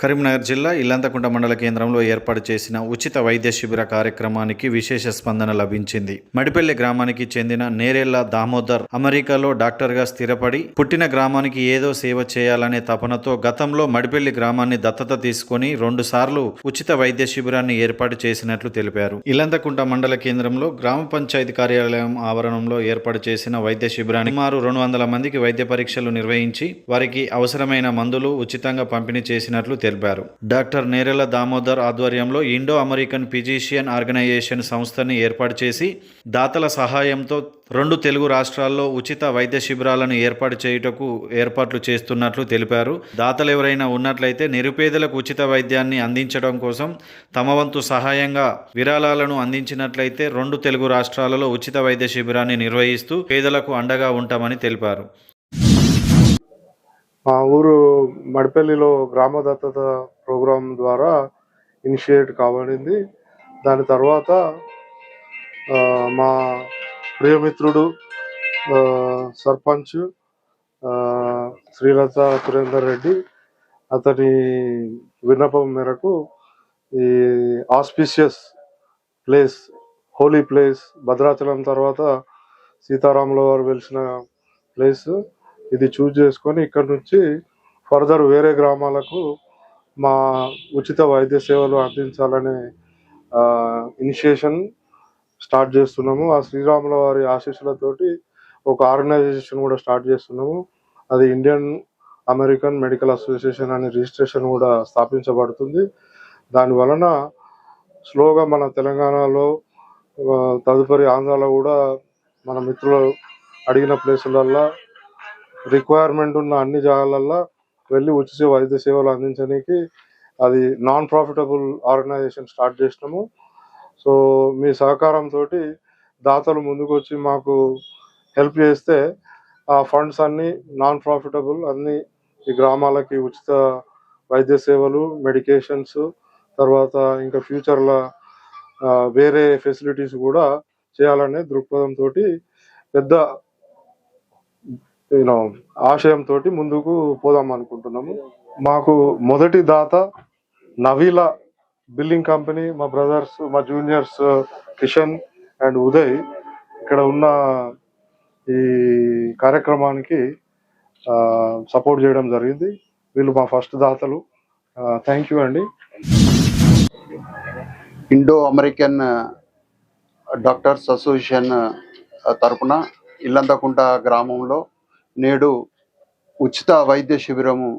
కరీంనగర్ జిల్లా ఇల్లంతకుంట మండల కేంద్రంలో ఏర్పాటు చేసిన ఉచిత వైద్య శిబిర కార్యక్రమానికి విశేష స్పందన లభించింది. మడిపల్లి గ్రామానికి చెందిన నేరెళ్ళ దామోదర్ అమెరికాలో డాక్టర్గా స్థిరపడి పుట్టిన గ్రామానికి ఏదో సేవ చేయాలనే తపనతో గతంలో మడిపల్లి గ్రామాన్ని దత్తత తీసుకొని రెండు సార్లు ఉచిత వైద్య శిబిరాన్ని ఏర్పాటు చేసినట్లు తెలిపారు. ఇల్లంతకుంట మండల కేంద్రంలో గ్రామ పంచాయతీ కార్యాలయం ఆవరణంలో ఏర్పాటు చేసిన వైద్య శిబిరాన్ని సుమారు రెండు వందల మందికి వైద్య పరీక్షలు నిర్వహించి వారికి అవసరమైన మందులు ఉచితంగా పంపిణీ చేసినట్లు తెలిపారు. తెలిపారు. డాక్టర్ నేరెల దామోదర్ ఆధ్వర్యంలో ఇండో అమెరికన్ ఫిజీషియన్ ఆర్గనైజేషన్ సంస్థని ఏర్పాటు చేసి దాతల సహాయంతో రెండు తెలుగు రాష్ట్రాల్లో ఉచిత వైద్య శిబిరాలను ఏర్పాటు చేయుటకు ఏర్పాట్లు చేస్తున్నట్లు తెలిపారు. దాతలు ఎవరైనా ఉన్నట్లయితే నిరుపేదలకు ఉచిత వైద్యాన్ని అందించడం కోసం తమ వంతు సహాయంగా విరాళాలను అందించినట్లయితే రెండు తెలుగు రాష్ట్రాలలో ఉచిత వైద్య శిబిరాన్ని నిర్వహిస్తూ పేదలకు అండగా ఉంటామని తెలిపారు. మా ఊరు మడిపల్లిలో గ్రామ దత్తత ప్రోగ్రాం ద్వారా ఇనిషియేట్ కాబడింది. దాని తర్వాత మా ప్రియమిత్రుడు సర్పంచ్ శ్రీలత సురేందర్ రెడ్డి అతని విన్నపం మేరకు ఈ auspicious place holy place Bhadrachalam తర్వాత సీతారాముల వారు వెలిసిన ప్లేస్ ఇది చూజ్ చేసుకొని ఇక్కడ నుంచి ఫర్దర్ వేరే గ్రామాలకు మా ఉచిత వైద్య సేవలు అందించాలనే ఇనిషియేషన్ స్టార్ట్ చేస్తున్నాము. ఆ శ్రీరాముల వారి ఆశీస్సులతోటి ఒక ఆర్గనైజేషన్ కూడా స్టార్ట్ చేస్తున్నాము. అది ఇండియన్ అమెరికన్ మెడికల్ అసోసియేషన్ అనే రిజిస్ట్రేషన్ కూడా స్థాపించబడుతుంది. దాని వలన స్లోగా మన తెలంగాణలో తదుపరి ఆంధ్రాలో కూడా మన మిత్రులు అడిగిన ప్లేసులల్లో రిక్వైర్మెంట్ ఉన్న అన్ని జాగాలల్లో వెళ్ళి ఉచిత వైద్య సేవలు అందించడానికి అది నాన్ ప్రాఫిటబుల్ ఆర్గనైజేషన్ స్టార్ట్ చేసినాము. సో మీ సహకారంతో దాతలు ముందుకు వచ్చి మాకు హెల్ప్ చేస్తే ఆ ఫండ్స్ అన్ని నాన్ ప్రాఫిటబుల్ అన్ని ఈ గ్రామాలకి ఉచిత వైద్య సేవలు మెడికేషన్స్ తర్వాత ఇంకా ఫ్యూచర్లో వేరే ఫెసిలిటీస్ కూడా చేయాలనే దృక్పథంతో పెద్ద యూనో ఆశయంతో ముందుకు పోదాం అనుకుంటున్నాము. మాకు మొదటి దాత నవీల బిల్డింగ్ కంపెనీ మా బ్రదర్స్ మా జూనియర్స్ కిషన్ అండ్ ఉదయ్ ఇక్కడ ఉన్న ఈ కార్యక్రమానికి సపోర్ట్ చేయడం జరిగింది. వీళ్ళు మా ఫస్ట్ దాతలు. థ్యాంక్ యూ అండి. ఇండో అమెరికన్ డాక్టర్స్ అసోసియేషన్ తరపున ఇల్లంతకుంట గ్రామంలో నేడు ఉచిత వైద్య శిబిరము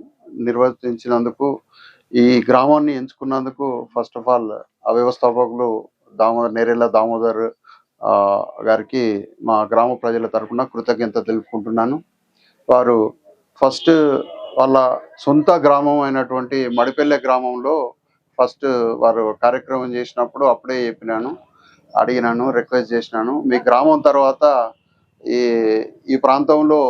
నిర్వర్తించినందుకు ఈ గ్రామాన్ని ఎంచుకున్నందుకు ఫస్ట్ ఆఫ్ ఆల్ ఆ వ్యవస్థాపకులు దామోదర్ నేరేళ్ళ దామోదర్ గారికి మా గ్రామ ప్రజల తరఫున కృతజ్ఞత తెలుపుకుంటున్నాను. వారు ఫస్ట్ వాళ్ళ సొంత గ్రామం అయినటువంటి మడిపెల్లె గ్రామంలో ఫస్ట్ వారు కార్యక్రమం చేసినప్పుడు అప్పుడే చెప్పినాను అడిగినాను రిక్వెస్ట్ చేసినాను. మీ గ్రామం తర్వాత ఈ ఈ ప్రాంతంలో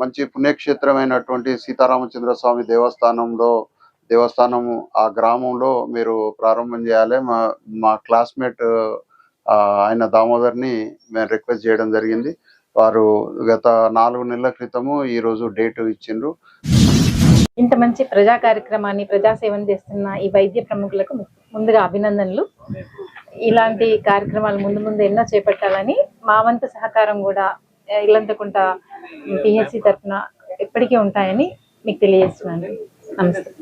మంచి పుణ్యక్షేత్రమైనటువంటి సీతారామచంద్ర స్వామి దేవస్థానంలో దేవస్థానము ఆ గ్రామంలో మీరు ప్రారంభం చేయాలి. మా మా క్లాస్మేట్ ఆయన దామోదర్ని మేము రిక్వెస్ట్ చేయడం జరిగింది. వారు గత నాలుగు నెలల క్రితము ఈరోజు డేటు డేట్ ఇచ్చిండ్రు. ఇంత మంచి ప్రజా కార్యక్రమాన్ని ప్రజాసేవను చేస్తున్న ఈ వైద్య ప్రముఖులకు ముందుగా అభినందనలు. ఇలాంటి కార్యక్రమాలు ముందు ముందు ఎన్నో చేపట్టాలని మా వంతు సహకారం కూడా ఇల్లంతకుంట పిహెచ్సి తరఫున ఎప్పటికీ ఉంటాయని మీకు తెలియజేస్తున్నాను. నమస్తే.